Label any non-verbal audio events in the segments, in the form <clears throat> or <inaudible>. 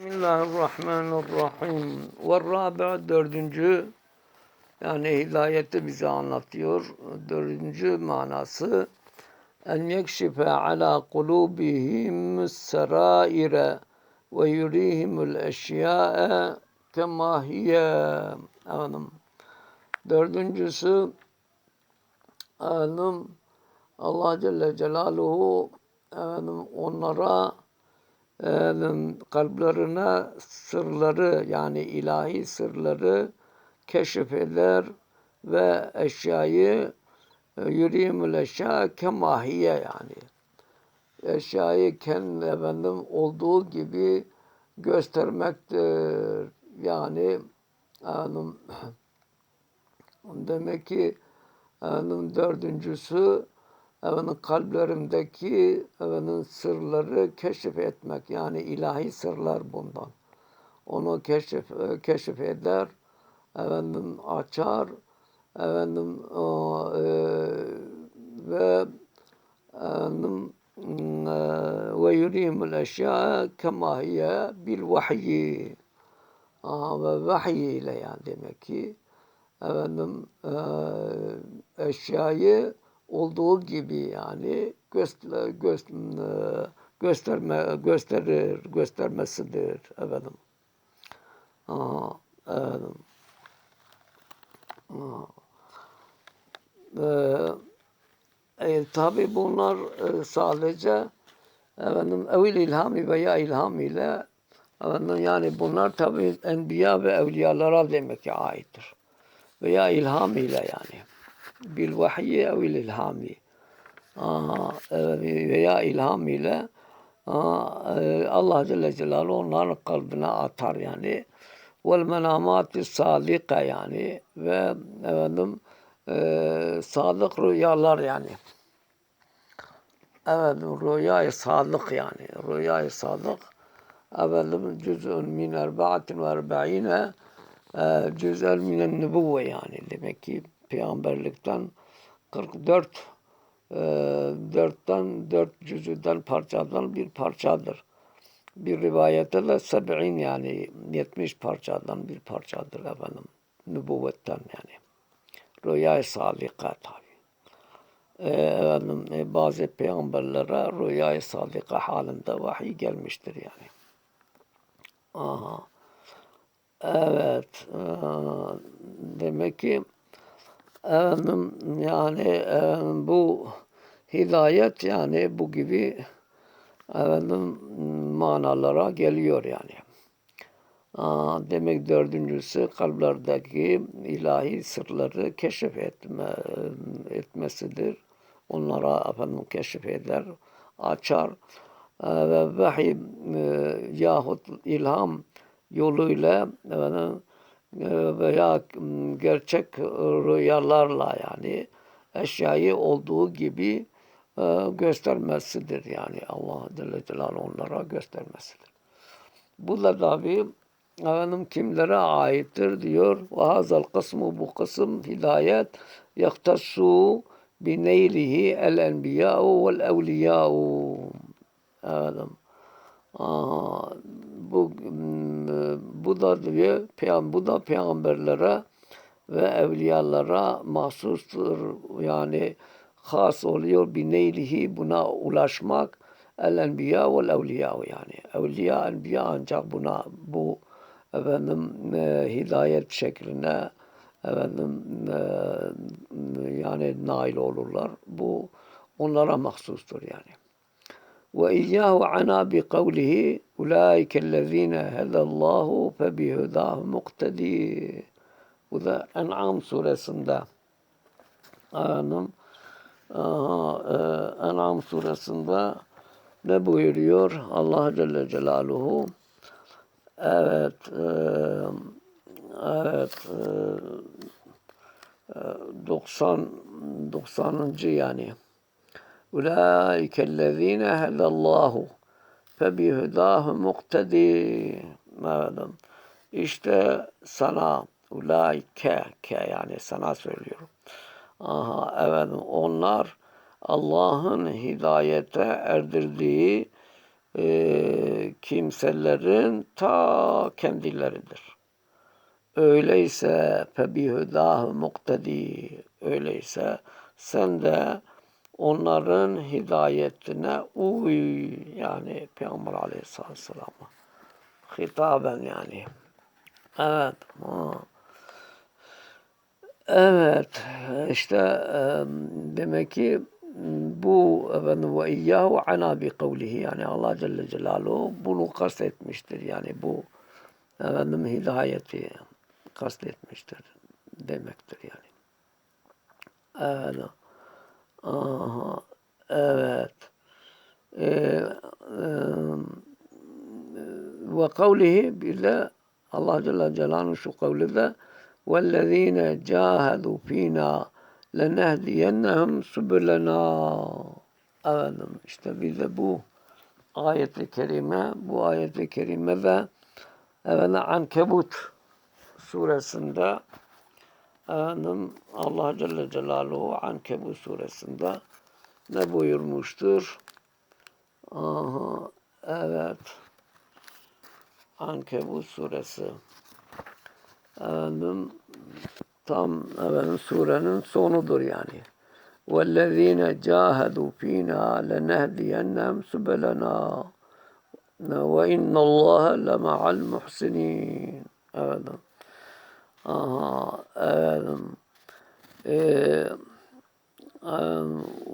Bismillahirrahmanirrahim. Ve rabi dördüncü yani hidayeti bize anlatıyor. Dördüncü manası en yekşife ala kulubihim seraire ve yurihimul eşya'e kema hiye. Efendim. Dördüncüsü efendim, Allah Celle Celaluhu efendim, onlara kalplerine sırları yani ilahi sırları keşif eder ve eşyayı e, yürüyümül eşya kemahiye yani eşyayı kendi efendim olduğu gibi göstermektir. Yani efendim, <clears throat> demek ki efendim, dördüncüsü efendim, kalplerimdeki efendim, sırları keşif etmek. Yani ilahi sırlar bundan. Onu keşif, keşif eder, efendim, açar, efendim, o, e, ve efendim, ve yurihimul eşya kema bil vahyi. Ve vahiy ile yani demek ki efendim e, eşyayı olduğu gibi yani göster, göster, gösterme gösterir göstermesidir efendim. Aha, efendim. Aha. Ee, e, tabi bunlar e, sadece efendim evil ilhami veya ilham ile efendim, yani bunlar tabi enbiya ve evliyalara demek ki aittir. Veya ilham ile yani bil vahyi ev ilhami veya ilham ile e, Allah Celle Celaluhu onların kalbine atar yani. Vel menamati sadika yani ve efendim e, sadık rüyalar yani. Evet rüyayı sadık yani rüyayı sadık. Efendim cüz'ün min erba'atin ve erba'ine e, cüz'el minen nübüvve yani. Demek ki peygamberlikten 44 e, dörtten dört cüzüden parçadan bir parçadır. Bir rivayette de seb'in yani 70 parçadan bir parçadır efendim. Nübüvvetten yani. Rüya-i salika tabi. Ee, efendim, e, bazı peygamberlere rüya-i salika halinde vahiy gelmiştir yani. Aha. Evet. Ee, demek ki efendim yani efendim, bu hidayet yani bu gibi efendim manalara geliyor yani. Aa, demek dördüncüsü kalplerdeki ilahi sırları keşif etme, etmesidir. Onlara efendim keşif eder, açar ee, ve vahiy e, yahut ilham yoluyla efendim, veya gerçek rüyalarla yani eşyayı olduğu gibi e, göstermesidir yani Allah Celle Celaluhu onlara göstermesidir. Bu da tabi efendim kimlere aittir diyor. Ve hazal kısmı bu kısım hidayet yaktasu bineylihi el enbiya'u vel evliya'u. Efendim. Bu da diyor bu da peygamberlere ve evliyalara mahsustur. Yani has oluyor bineylihi buna ulaşmak el enbiya vel evliya yani evliya enbiya ancak buna bu efendim e, hidayet şekline efendim e, yani nail olurlar. Bu onlara mahsustur yani. وإياه عنا بقوله أولئك الذين هدى الله فبهداه مقتدي Bu da En'am suresinde efendim aha, e, En'am suresinde ne buyuruyor Allah Celle Celaluhu evet e, evet e, 90 90. yani Ulaike ellezine hedallahu febihudahu muktedi. Efendim. İşte sana ulaike ke yani sana söylüyorum. Aha efendim onlar Allah'ın hidayete erdirdiği e, kimselerin ta kendileridir. Öyleyse febihüdâhu muktedi. Öyleyse sen de onların hidayetine uy. Yani Peygamber aleyhisselatü vesselam'a. Hitaben yani. Evet. Ha. Evet. işte e, demek ki bu efendim ve iyyahu ana bi kavlihi yani Allah Celle Celaluhu bunu kastetmiştir. Yani bu efendim hidayeti kastetmiştir demektir yani. Evet. Aha. Evet. Ee, e, ve kavlihi bir de Allah Celle Celaluhu şu kavli de وَالَّذ۪ينَ جَاهَدُوا ف۪ينَا لَنَهْدِيَنَّهُمْ سُبُلَنَا Efendim işte bir de bu ayet-i kerime, bu ayet-i kerime de efendim Ankebut suresinde efendim Allah Celle Celaluhu Ankebut suresinde ne buyurmuştur? Aha, evet. Ankebut suresi. Efendim tam efendim surenin sonudur yani. وَالَّذ۪ينَ جَاهَدُوا ف۪ينَا لَنَهْدِيَنَّهُمْ سُبَلَنَا وَاِنَّ اللّٰهَ لَمَعَ الْمُحْسِنِينَ Efendim. Aha, efendim. Ee,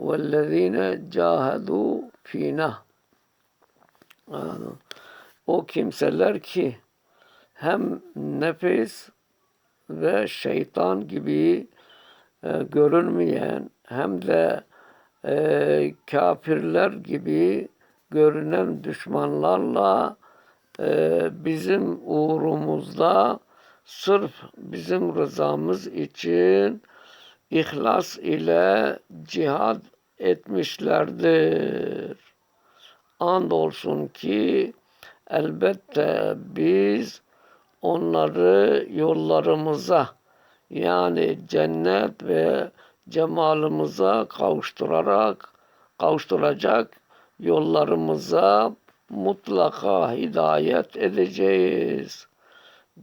وَالَّذ۪ينَ جَاهَدُوا ف۪ينَا O kimseler ki hem nefis ve şeytan gibi e, görünmeyen hem de e, kafirler gibi görünen düşmanlarla e, bizim uğrumuzda sırf bizim rızamız için ihlas ile cihad etmişlerdir. Andolsun ki elbette biz onları yollarımıza yani cennet ve cemalımıza kavuşturarak kavuşturacak yollarımıza mutlaka hidayet edeceğiz.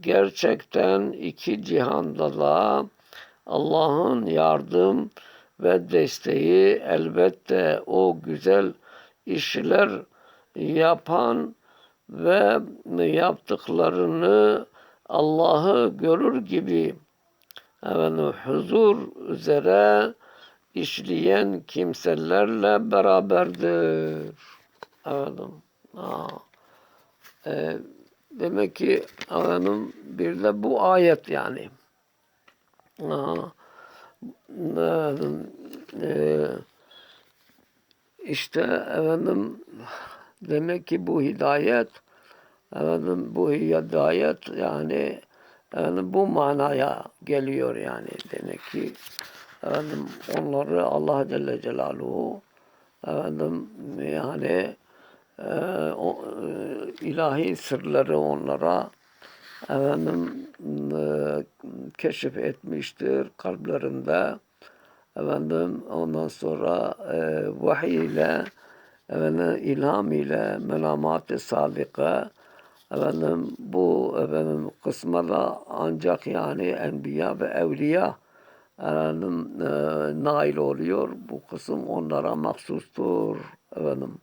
Gerçekten iki cihanda da Allah'ın yardım ve desteği elbette o güzel işler yapan ve yaptıklarını Allah'ı görür gibi efendim, huzur üzere işleyen kimselerle beraberdir. Efendim, ha. E, demek ki efendim, bir de bu ayet yani. Ha. Efendim, e, işte efendim demek ki bu hidayet efendim bu hidayet yani yani bu manaya geliyor yani demek ki efendim onları Allah Celle Celaluhu efendim yani e, o, ilahi sırları onlara efendim e, keşif etmiştir kalplerinde efendim ondan sonra e, vahiy ile efendim ilham ile menamat-ı sadika efendim bu efendim kısma da ancak yani enbiya ve evliya efendim e, nail oluyor. Bu kısım onlara mahsustur efendim.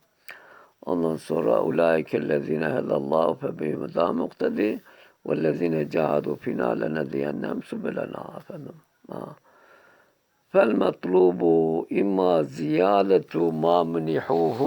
Ondan sonra ulaikellezine hedallahu fe bihim da muktedi vellezine cahadu fina lenediyennehum subulena efendim. Ha. فالمطلوب إما زيادة ما منحوه